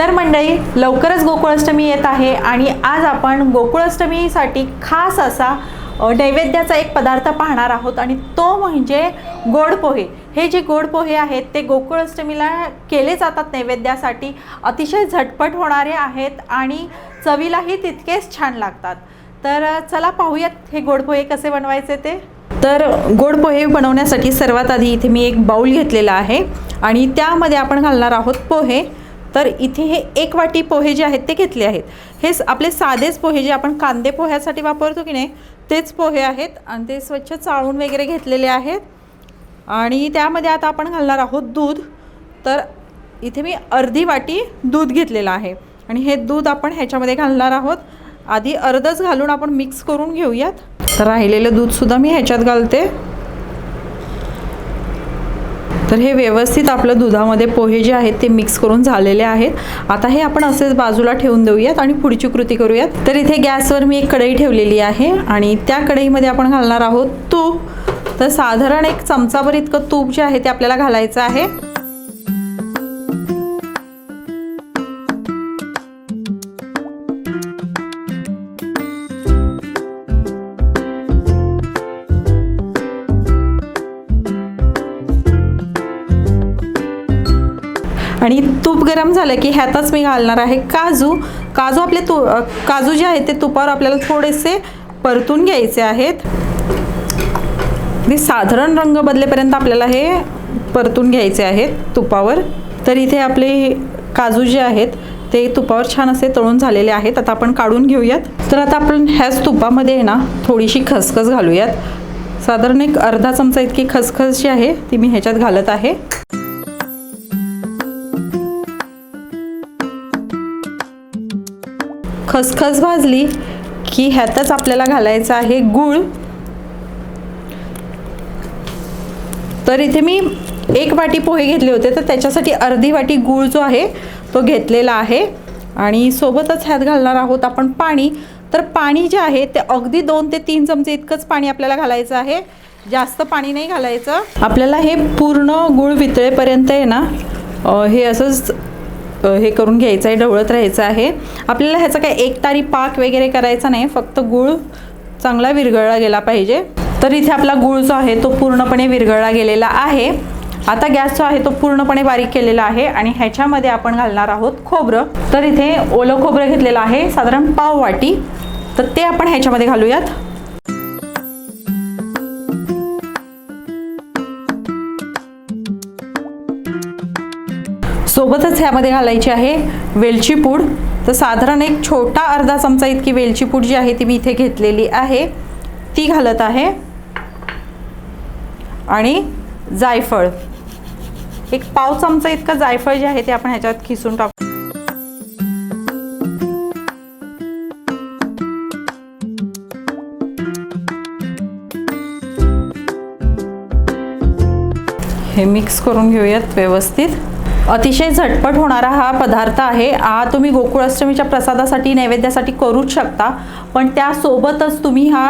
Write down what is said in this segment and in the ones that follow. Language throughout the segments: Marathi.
तर मंडळी लवकरच गोकुळाष्टमी येत आहे आणि आज आपण गोकुळाष्टमीसाठी खास असा नैवेद्याचा एक पदार्थ पाहणार आहोत आणि तो म्हणजे गोड पोहे. हे जे गोड पोहे आहेत ते गोकुळाष्टमीला केले जातात नैवेद्यासाठी. अतिशय झटपट होणारे आहेत आणि चवीलाही तितकेच छान लागतात. तर चला पाहूयात हे गोड पोहे कसे बनवायचे ते. तर गोड पोहे बनवण्यासाठी सर्वात आधी इथे मी एक बाऊल घेतलेला आहे आणि त्यामध्ये आपण घालणार आहोत पोहे. तर इथे हे एक वाटी पोहे जे आहेत ते घेतले आहेत. हे आपले साधेच पोहे जे आपण कांदे पोह्यासाठी वापरतो की नाही तेच पोहे आहेत आणि ते स्वच्छ चाळून वगैरे घेतलेले आहेत. आणि त्यामध्ये आता आपण घालणार आहोत दूध. तर इथे मी अर्धी वाटी दूध घेतलेलं आहे. आणि हे दूध आपण ह्याच्यामध्ये घालणार आहोत. आधी अर्धच घालून आपण मिक्स करून घेऊयात. तर राहिलेलं दूधसुद्धा मी ह्याच्यात घालते. तर हे व्यवस्थित आपलं दुधामध्ये पोहे जे आहेत ते मिक्स करून झालेले आहेत. आता हे आपण असेच बाजूला ठेवून देऊयात आणि पुढची कृती करूयात. तर इथे गॅसवर मी एक कढई ठेवलेली आहे आणि त्या कढईमध्ये आपण घालणार आहोत तूप. तर साधारण एक चमचाभर इतकं तूप जे आहे ते आपल्याला घालायचं आहे. आणि तूप गरम झालं की ह्यातच मी घालणार आहे काजू. काजू आपले तू काजू जे आहेत ते तुपावर आपल्याला थोडेसे परतून घ्यायचे आहेत. ते साधारण रंग बदलेपर्यंत आपल्याला हे परतून घ्यायचे आहेत तुपावर. तर इथे आपले काजू जे आहेत ते तुपावर छान असे तळून झालेले आहेत. आता आपण काढून घेऊयात. तर आता आपण ह्याच तुपामध्ये आहे ना थोडीशी खसखस घालूयात. साधारण एक अर्धा चमचा इतकी खसखस जी आहे ती मी ह्याच्यात घालत आहे. खसखस भाजली की ह्यातच आपल्याला घालायचं आहे गूळ. तर इथे मी एक वाटी पोहे घेतले होते तर त्याच्यासाठी अर्धी वाटी गूळ जो आहे तो घेतलेला आहे. आणि सोबतच ह्यात घालणार आहोत आपण पाणी. तर पाणी जे आहे ते अगदी दोन ते तीन चमचे इतकंच पाणी आपल्याला घालायचं आहे. जास्त पाणी नाही घालायचं. आपल्याला हे पूर्ण गूळ वितळेपर्यंत आहे ना हे असंच हे करून घ्यायचं आहे ढवळत राहायचं आहे. आपल्याला ह्याचा काय एक तारी पाक वगैरे करायचा नाही फक्त गूळ चांगला विरघळला गेला पाहिजे. तर इथे आपला गूळ जो आहे तो पूर्णपणे विरघळला गेलेला आहे. आता गॅस जो आहे तो पूर्णपणे बारीक केलेला आहे आणि ह्याच्यामध्ये आपण घालणार आहोत खोबरं. तर इथे ओलं खोबरं घेतलेलं आहे साधारण पाव वाटी. तर ते आपण ह्याच्यामध्ये घालूयात. सोबतच ह्यामध्ये घालायची आहे वेलची पूड. तर साधारण एक छोटा अर्धा चमचा इतकी वेलची पूड जी आहे ती मी इथे घेतलेली आहे. ती घालत आहे. आणि जायफळ. एक पाव चमचा इतकं जायफळ जे आहे ते आपण ह्याच्यात खिसून टाकू. हे मिक्स करून घेऊयात व्यवस्थित. अतिशय झटपट होणारा हा पदार्थ आहे. हा तुम्ही गोकुळाष्टमीच्या प्रसादासाठी नैवेद्यासाठी करूच शकता पण त्यासोबतच तुम्ही हा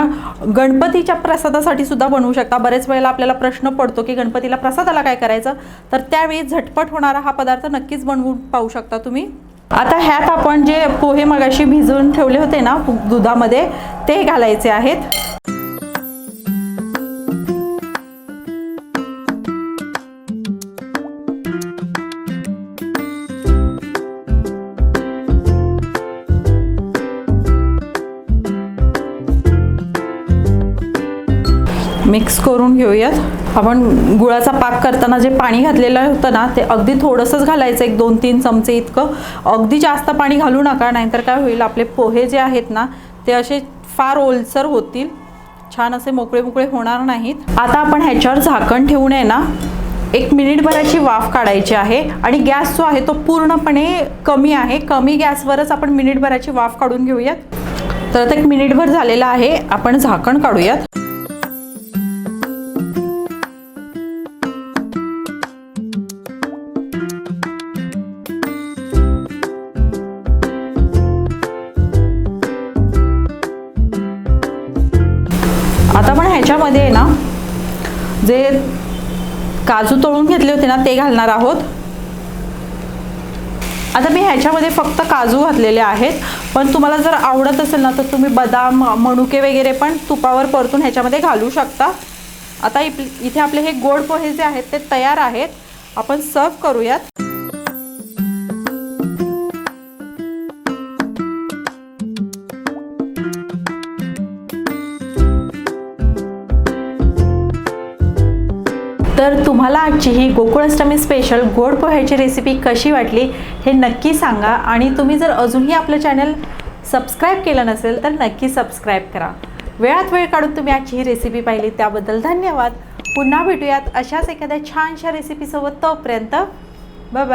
गणपतीच्या प्रसादासाठी सुद्धा बनवू शकता. बरेच वेळेला आपल्याला प्रश्न पडतो की गणपतीला प्रसादाला काय करायचं? तर त्यावेळी झटपट होणारा हा पदार्थ नक्कीच बनवून पाहू शकता तुम्ही. आता ह्यात आपण जे पोहे मगाशी भिजवून ठेवले होते ना दुधामध्ये ते घालायचे आहेत. मिक्स करून घेऊयात. आपण गुळाचा पाक करताना जे पाणी घातलेलं होतं ना ते अगदी थोडंसंच घालायचं एक दोन तीन चमचे इतकं. अगदी जास्त पाणी घालू नका नाहीतर काय होईल आपले पोहे जे आहेत ना ते असे फार ओलसर होतील. छान असे मोकळे मोकळे होणार नाहीत. आता आपण ह्याच्यावर झाकण ठेवून आहे ना एक मिनिटभराची वाफ काढायची आहे. आणि गॅस जो आहे तो पूर्णपणे कमी आहे. कमी गॅसवरच आपण मिनिटभराची वाफ काढून घेऊयात. तर आता एक मिनिटभर झालेला आहे. आपण झाकण काढूयात. पण ना जे काजू तळून घेतले होते ना ते घालणार आहोत. आता मी ह्याच्यामध्ये फक्त काजू घातलेले आहेत. पण तुम्हाला जर आवडत असेल ना तर तुम्ही बदाम मणुके वगैरे पण तुपावर परतून ह्याच्यामध्ये घालू शकता. आता इथे आपले हे गोड पोहे जे आहेत ते तयार आहेत. आपण सर्व करूयात. तुम्हाला ही गोकुळाष्टमी स्पेशल गोड पोह्याची रेसिपी कशी वाटली हे नक्की सांगा. आणि तुम्ही जर अजूनही आपलं चॅनल सबस्क्राईब केलं नसेल तर नक्की सबस्क्राईब करा. वेळात वेळ काढून तुम्ही आजची ही रेसिपी पाहिली त्याबद्दल धन्यवाद. पुन्हा भेटूयात अशाच एखाद्या छानशा रेसिपीसोबत तोपर्यंत बाय